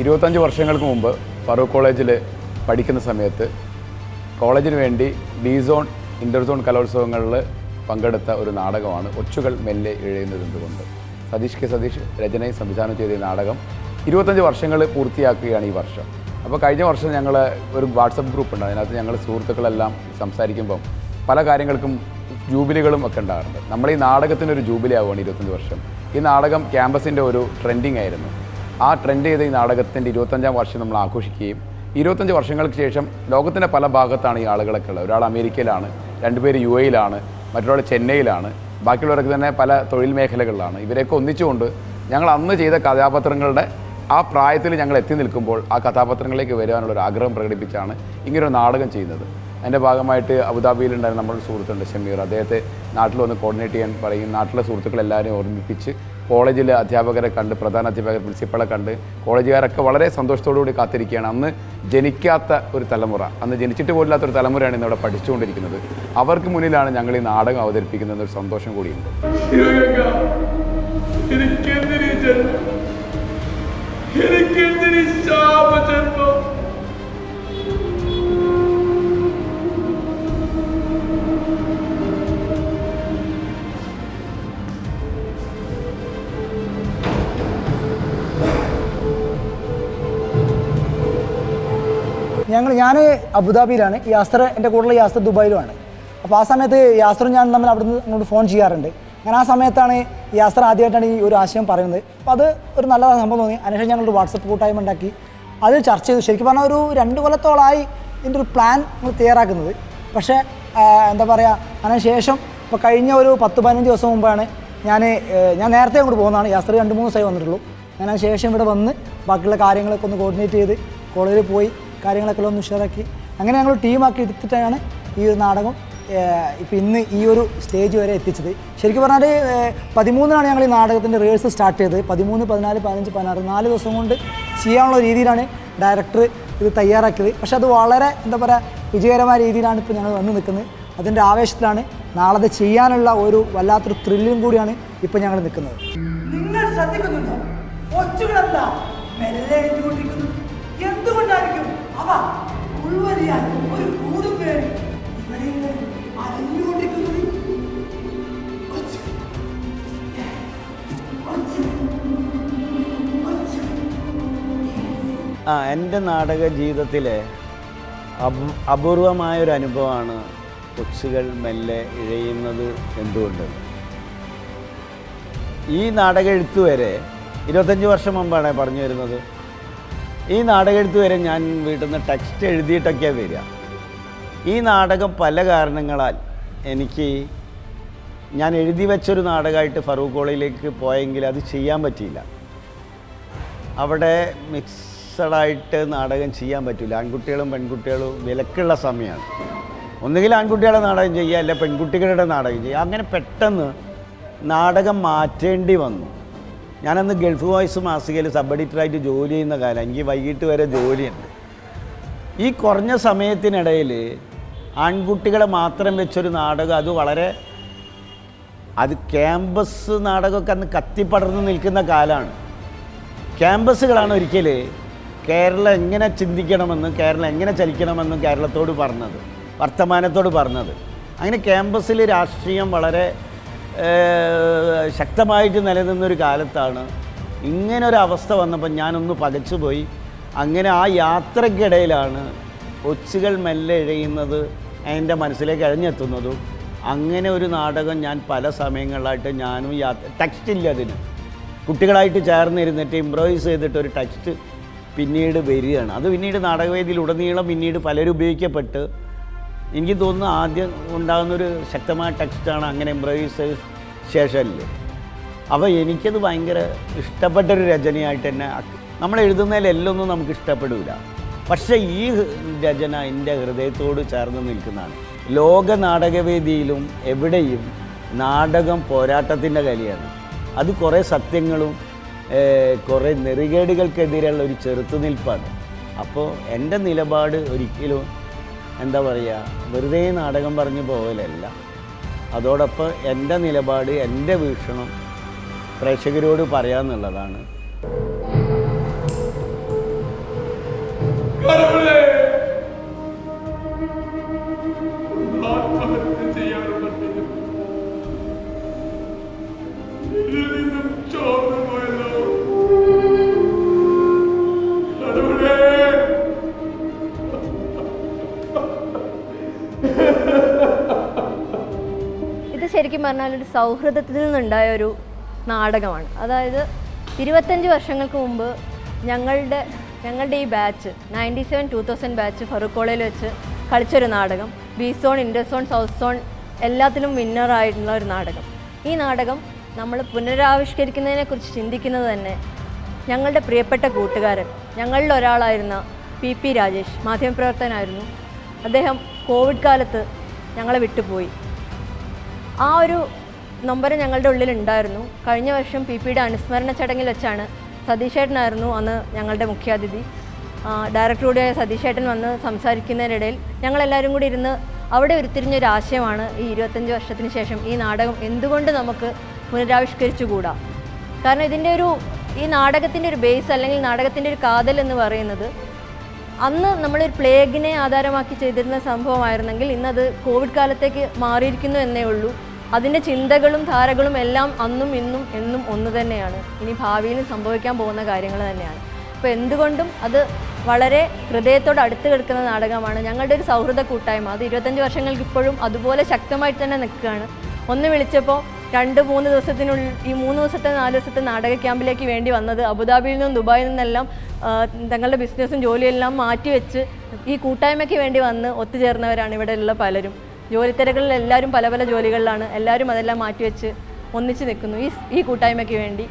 ഇരുപത്തഞ്ച് വർഷങ്ങൾക്ക് മുമ്പ് ഫറൂഖ് കോളേജിൽ പഠിക്കുന്ന സമയത്ത് കോളേജിന് വേണ്ടി ഡി സോൺ ഇന്റർ സോൺ കലോത്സവങ്ങളിൽ പങ്കെടുത്ത ഒരു നാടകമാണ് ഒച്ചുകൾ മെല്ലെ ഇഴയുന്നത് എന്തുകൊണ്ട് സതീഷ് കെ സതീഷ് രചനയും സംവിധാനം ചെയ്ത നാടകം ഇരുപത്തഞ്ച് വർഷങ്ങൾ പൂർത്തിയാക്കുകയാണ് ഈ വർഷം. അപ്പോൾ കഴിഞ്ഞ വർഷം ഞങ്ങൾ ഒരു വാട്സപ്പ് ഗ്രൂപ്പ് ഉണ്ട് അതിനകത്ത് ഞങ്ങൾ സുഹൃത്തുക്കളെല്ലാം സംസാരിക്കുമ്പം പല കാര്യങ്ങൾക്കും ജൂബിലികളും ഒക്കെ ഉണ്ടാകാറുണ്ട്. നമ്മൾ ഈ നാടകത്തിന് ഒരു ജൂബിലി ആവുകയാണ് ഇരുപത്തഞ്ച് വർഷം. ഈ നാടകം ക്യാമ്പസിന്റെ ഒരു ട്രെൻഡിങ് ആയിരുന്നു. ആ ട്രെൻഡ് ചെയ്ത ഈ നാടകത്തിന്റെ ഇരുപത്തഞ്ചാം വർഷം നമ്മൾ ആഘോഷിക്കുകയും ഇരുപത്തഞ്ച് വർഷങ്ങൾക്ക് ശേഷം ലോകത്തിന്റെ പല ഭാഗത്താണ് ഈ ആളുകളൊക്കെ ഉള്ളത്. ഒരാൾ അമേരിക്കയിലാണ് രണ്ടുപേര് യു എയിലാണ് മറ്റൊരാൾ ചെന്നൈയിലാണ് ബാക്കിയുള്ളവർക്ക് തന്നെ പല തൊഴിൽ മേഖലകളിലാണ്. ഇവരെയൊക്കെ ഒന്നിച്ചുകൊണ്ട് ഞങ്ങൾ അന്ന് ചെയ്ത കഥാപാത്രങ്ങളുടെ ആ പ്രായത്തിൽ ഞങ്ങൾ എത്തി നിൽക്കുമ്പോൾ ആ കഥാപാത്രങ്ങളിലേക്ക് വരാനുള്ള ഒരു ആഗ്രഹം പ്രകടിപ്പിച്ചാണ് ഇങ്ങനൊരു നാടകം ചെയ്യുന്നത്. അതിന്റെ ഭാഗമായിട്ട് അബുദാബിയിലുണ്ടായിരുന്ന നമ്മുടെ സുഹൃത്തുണ്ട് ഷമീർ. അദ്ദേഹത്തെ നാട്ടിൽ വന്ന് കോർഡിനേറ്റ് ചെയ്യാൻ പറയും. നാട്ടിലെ സുഹൃത്തുക്കളെല്ലാവരെയും ഓർമ്മിപ്പിച്ച് കോളേജിലെ അധ്യാപകരെ കണ്ട് പ്രധാന അധ്യാപകർ പ്രിൻസിപ്പളെ കണ്ട് കോളേജുകാരൊക്കെ വളരെ സന്തോഷത്തോടു കൂടി കാത്തിരിക്കുകയാണ്. അന്ന് ജനിക്കാത്ത ഒരു തലമുറ അന്ന് ജനിച്ചിട്ട് പോലില്ലാത്ത ഒരു തലമുറയാണ് ഇന്നിവിടെ പഠിച്ചുകൊണ്ടിരിക്കുന്നത്. അവർക്ക് മുന്നിലാണ് ഞങ്ങൾ ഈ നാടകം അവതരിപ്പിക്കുന്നത് എന്നൊരു സന്തോഷം കൂടിയുണ്ട്. ഞങ്ങൾ ഞാൻ അബുദാബിയിലാണ്. യാസ്ത്ര എന്റെ കൂടെയുള്ള യാസ്ത്ര ദുബായിലുമാണ്. അപ്പോൾ ആ സമയത്ത് യാസ്ത്രും ഞാൻ തമ്മിൽ അവിടുന്ന് അങ്ങോട്ട് ഫോൺ ചെയ്യാറുണ്ട്. ഞാൻ ആ സമയത്താണ് യാസ്ത്ര ആദ്യമായിട്ടാണ് ഈ ഒരു ആശയം പറയുന്നത്. അപ്പോൾ അത് ഒരു നല്ല സംഭവം തോന്നി. അതിനുശേഷം ഞങ്ങളൊരു വാട്സപ്പ് കൂട്ടായ്മ ഉണ്ടാക്കി. അത് ചർച്ച ചെയ്തു. ശരിക്കും പറഞ്ഞാൽ ഒരു രണ്ട് കൊല്ലത്തോളമായി ഇതിന്റെ ഒരു പ്ലാൻ നമ്മൾ തയ്യാറാക്കുന്നത്. പക്ഷേ എന്താ പറയുക അതിനുശേഷം ഇപ്പോൾ കഴിഞ്ഞ ഒരു പത്ത് പതിനഞ്ച് ദിവസം മുമ്പാണ് ഞാൻ ഞാൻ നേരത്തെ അങ്ങോട്ട് പോകുന്നതാണ്. യാത്ര രണ്ട് മൂന്ന് ദിവസമായി വന്നിട്ടുള്ളൂ. ഞാൻ അതിന് ഇവിടെ വന്ന് ബാക്കിയുള്ള കാര്യങ്ങളൊക്കെ ഒന്ന് കോർഡിനേറ്റ് ചെയ്ത് കോളേജിൽ പോയി കാര്യങ്ങളൊക്കെ ഒന്ന് ഉഷാറാക്കി. അങ്ങനെ ഞങ്ങൾ ടീമാക്കി എടുത്തിട്ടാണ് ഈ ഒരു നാടകം ഇപ്പം ഇന്ന് ഈ ഒരു സ്റ്റേജ് വരെ എത്തിച്ചത്. ശരിക്കും പറഞ്ഞാൽ പതിമൂന്നിനാണ് ഞങ്ങൾ ഈ നാടകത്തിന്റെ റിഹേഴ്സൽ സ്റ്റാർട്ട് ചെയ്തത്. പതിമൂന്ന് പതിനാല് പതിനഞ്ച് പതിനാറ് നാല് ദിവസം കൊണ്ട് ചെയ്യാനുള്ള രീതിയിലാണ് ഡയറക്ടർ ഇത് തയ്യാറാക്കിയത്. പക്ഷേ അത് വളരെ എന്താ പറയുക വിജയകരമായ രീതിയിലാണ് ഇപ്പോൾ ഞങ്ങൾ വന്ന് നിൽക്കുന്നത്. അതിന്റെ ആവേശത്തിലാണ് നാളെ ചെയ്യാനുള്ള ഒരു വല്ലാത്തൊരു ത്രില്ലും കൂടിയാണ് ഇപ്പം ഞങ്ങൾ നിൽക്കുന്നത്. നിങ്ങൾ ശ്രദ്ധിക്കുന്നുണ്ടോ? എന്തുകൊണ്ടായിരിക്കും അവ ഒരു കൂടും പേര് ഇവിടെ നിന്ന്. ആ എന്റെ നാടക ജീവിതത്തിലെ അപൂ അപൂർവമായൊരു അനുഭവമാണ് കൊച്ചുകൾ മെല്ലെ ഇഴയുന്നത് എന്തുകൊണ്ട്? ഈ നാടക എഴുത്തുവരെ ഇരുപത്തഞ്ച് വർഷം മുമ്പാണ് പറഞ്ഞു വരുന്നത് ഈ നാടകം എടുത്തു വരെ ഞാൻ വീട്ടിൽ നിന്ന് ടെക്സ്റ്റ് എഴുതിയിട്ടൊക്കെയാണ് വരിക. ഈ നാടകം പല കാരണങ്ങളാൽ എനിക്ക് ഞാൻ എഴുതി വെച്ചൊരു നാടകമായിട്ട് ഫറൂഖ് കോളേജിലേക്ക് പോയെങ്കിൽ അത് ചെയ്യാൻ പറ്റിയില്ല. അവിടെ മിക്സഡായിട്ട് നാടകം ചെയ്യാൻ പറ്റില്ല. ആൺകുട്ടികളും പെൺകുട്ടികളും വിലക്കുള്ള സമയമാണ്. ഒന്നുകിൽ ആൺകുട്ടികളുടെ നാടകം ചെയ്യുക അല്ല പെൺകുട്ടികളുടെ നാടകം ചെയ്യുക. അങ്ങനെ പെട്ടെന്ന് നാടകം മാറ്റേണ്ടി വന്നു. ഞാനന്ന് ഗൾഫ് വോയിസ് മാസികയിൽ സബ് എഡിറ്ററായിട്ട് ജോലി ചെയ്യുന്ന കാലം എനിക്ക് വൈകിട്ട് വരെ ജോലിയുണ്ട്. ഈ കുറഞ്ഞ സമയത്തിനിടയിൽ ആൺകുട്ടികളെ മാത്രം വെച്ചൊരു നാടകം അത് വളരെ അത് ക്യാമ്പസ് നാടകമൊക്കെ അന്ന് കത്തിപ്പടർന്ന് നിൽക്കുന്ന കാലമാണ്. ക്യാമ്പസുകളാണ് ഒരിക്കൽ കേരളം എങ്ങനെ ചിന്തിക്കണമെന്നും കേരളം എങ്ങനെ ചലിക്കണമെന്നും കേരളത്തോട് പറഞ്ഞത് വർത്തമാനത്തോട് പറഞ്ഞത്. അങ്ങനെ ക്യാമ്പസിൽ രാഷ്ട്രീയം വളരെ ശക്തമായിട്ട് നിലനിന്നൊരു കാലത്താണ്. ഇങ്ങനെ ഒരു അവസ്ഥ വന്നപ്പോൾ ഞാനൊന്ന് പകച്ചുപോയി. അങ്ങനെ ആ യാത്രക്കിടയിലാണ് ഒച്ചുകൾ മെല്ലെ ഇഴയുന്നത് എന്റെ മനസ്സിലേക്ക് അഴിഞ്ഞെത്തുന്നതും. അങ്ങനെ ഒരു നാടകം ഞാൻ പല സമയങ്ങളിലായിട്ട് ഞാനും യാത്ര ടെക്സ്റ്റ് ഇല്ല അതിന്. കുട്ടികളായിട്ട് ചേർന്നിരുന്നിട്ട് ഇംപ്രൊവൈസ് ചെയ്തിട്ട് ഒരു ടെക്സ്റ്റ് പിന്നീട് വരികയാണ്. അത് പിന്നീട് നാടകവേദിയിൽ ഉടനീളം പിന്നീട് പലരും ഉപയോഗിക്കപ്പെട്ട് എനിക്ക് തോന്നുന്നു ആദ്യം ഉണ്ടാകുന്നൊരു ശക്തമായ ടെക്സ്റ്റാണ് അങ്ങനെ എംബ്രോയിസ് ശേഷമല്ല അപ്പോൾ എനിക്കത് ഭയങ്കര ഇഷ്ടപ്പെട്ടൊരു രചനയായിട്ട് തന്നെ നമ്മൾ എഴുതുന്നതിൽ എല്ലൊന്നും നമുക്ക് ഇഷ്ടപ്പെടില്ല പക്ഷേ ഈ രചന എന്റെ ഹൃദയത്തോട് ചേർന്ന് നിൽക്കുന്നതാണ്. ലോക നാടകവേദിയിലും എവിടെയും നാടകം പോരാട്ടത്തിന്റെ കലിയാണ്. അത് കുറേ സത്യങ്ങളും കുറേ നെറികേടുകൾക്കെതിരെയുള്ള ഒരു ചെറുത്തുനിൽപ്പാണ്. അപ്പോൾ എന്റെ നിലപാട് ഒരിക്കലും എന്താ പറയുക വെറുതെ നാടകം പറഞ്ഞു പോകലല്ല അതോടൊപ്പം എന്റെ നിലപാട് എന്റെ വീക്ഷണം പ്രേക്ഷകരോട് പറയാമെന്നുള്ളതാണ് പറഞ്ഞാൽ ഒരു സൗഹൃദത്തിൽ നിന്നുണ്ടായ ഒരു നാടകമാണ്. അതായത് ഇരുപത്തഞ്ച് വർഷങ്ങൾക്ക് മുമ്പ് ഞങ്ങളുടെ ഞങ്ങളുടെ ഈ batch ninety seven two thousand batch Farook കോളേജിൽ വെച്ച് കളിച്ചൊരു നാടകം B zone inter zone south zone എല്ലാത്തിലും വിന്നറായിട്ടുള്ള ഒരു നാടകം. ഈ നാടകം നമ്മൾ പുനരാവിഷ്കരിക്കുന്നതിനെക്കുറിച്ച് ചിന്തിക്കുന്നത് തന്നെ ഞങ്ങളുടെ പ്രിയപ്പെട്ട കൂട്ടുകാരൻ ഞങ്ങളിൽ ഒരാളായിരുന്ന പി പി രാജേഷ് മാധ്യമപ്രവർത്തനായിരുന്നു അദ്ദേഹം കോവിഡ് കാലത്ത് ഞങ്ങളെ വിട്ടുപോയി. ആ ഒരു നമ്പർ ഞങ്ങളുടെ ഉള്ളിൽ ഉണ്ടായിരുന്നു കഴിഞ്ഞ വർഷം പി പിയുടെ അനുസ്മരണ ചടങ്ങിൽ വെച്ചാണ് സതീഷേട്ടനായിരുന്നു അന്ന് ഞങ്ങളുടെ മുഖ്യാതിഥി. ഡയറക്ടർ കൂടിയായ സതീഷേട്ടൻ വന്ന് സംസാരിക്കുന്നതിനിടയിൽ ഞങ്ങളെല്ലാവരും കൂടി ഇരുന്ന് അവിടെ ഉരുത്തിരിഞ്ഞൊരു ആശയമാണ് ഈ ഇരുപത്തഞ്ച് വർഷത്തിന് ശേഷം ഈ നാടകം എന്തുകൊണ്ട് നമുക്ക് പുനരാവിഷ്കരിച്ചുകൂടാ? കാരണം ഇതിന്റെ ഒരു ഈ നാടകത്തിന്റെ ഒരു ബേസ് അല്ലെങ്കിൽ നാടകത്തിന്റെ ഒരു കാതൽ എന്ന് പറയുന്നത് അന്ന് നമ്മളൊരു പ്ലേഗിനെ ആധാരമാക്കി ചെയ്തിരുന്ന സംഭവമായിരുന്നെങ്കിൽ ഇന്നത് കോവിഡ് കാലത്തേക്ക് മാറിയിരിക്കുന്നു എന്നേ ഉള്ളൂ. അതിന്റെ ചിന്തകളും ധാരകളും എല്ലാം അന്നും ഇന്നും എന്നും ഒന്ന് തന്നെയാണ്. ഇനി ഭാവിയിൽ സംഭവിക്കാൻ പോകുന്ന കാര്യങ്ങൾ തന്നെയാണ്. അപ്പോൾ എന്തുകൊണ്ടും അത് വളരെ ഹൃദയത്തോട് അടുത്ത് കിടക്കുന്ന നാടകമാണ്. ഞങ്ങളുടെ ഒരു സൗഹൃദ കൂട്ടായ്മ. അത് ഇരുപത്തഞ്ച് വർഷങ്ങൾക്ക് ഇപ്പോഴും അതുപോലെ ശക്തമായിട്ട് തന്നെ നിൽക്കുകയാണ്. ഒന്ന് വിളിച്ചപ്പോൾ രണ്ട് മൂന്ന് ദിവസത്തിനുള്ളിൽ ഈ മൂന്ന് ദിവസത്തെ നാല് ദിവസത്തെ നാടക ക്യാമ്പിലേക്ക് വേണ്ടി വന്നത് അബുദാബിയിൽ നിന്നും ദുബായിൽ നിന്നെല്ലാം തങ്ങളുടെ ബിസിനസ്സും ജോലിയെല്ലാം മാറ്റിവെച്ച് ഈ കൂട്ടായ്മയ്ക്ക് വേണ്ടി വന്ന് ഒത്തുചേർന്നവരാണ് ഇവിടെയുള്ള പലരും. ജോലിത്തിരകളിൽ എല്ലാവരും പല പല ജോലികളിലാണ്. എല്ലാവരും അതെല്ലാം മാറ്റിവെച്ച് ഒന്നിച്ച് നിൽക്കുന്നു ഈ ഈ കൂട്ടായ്മയ്ക്ക് വേണ്ടി.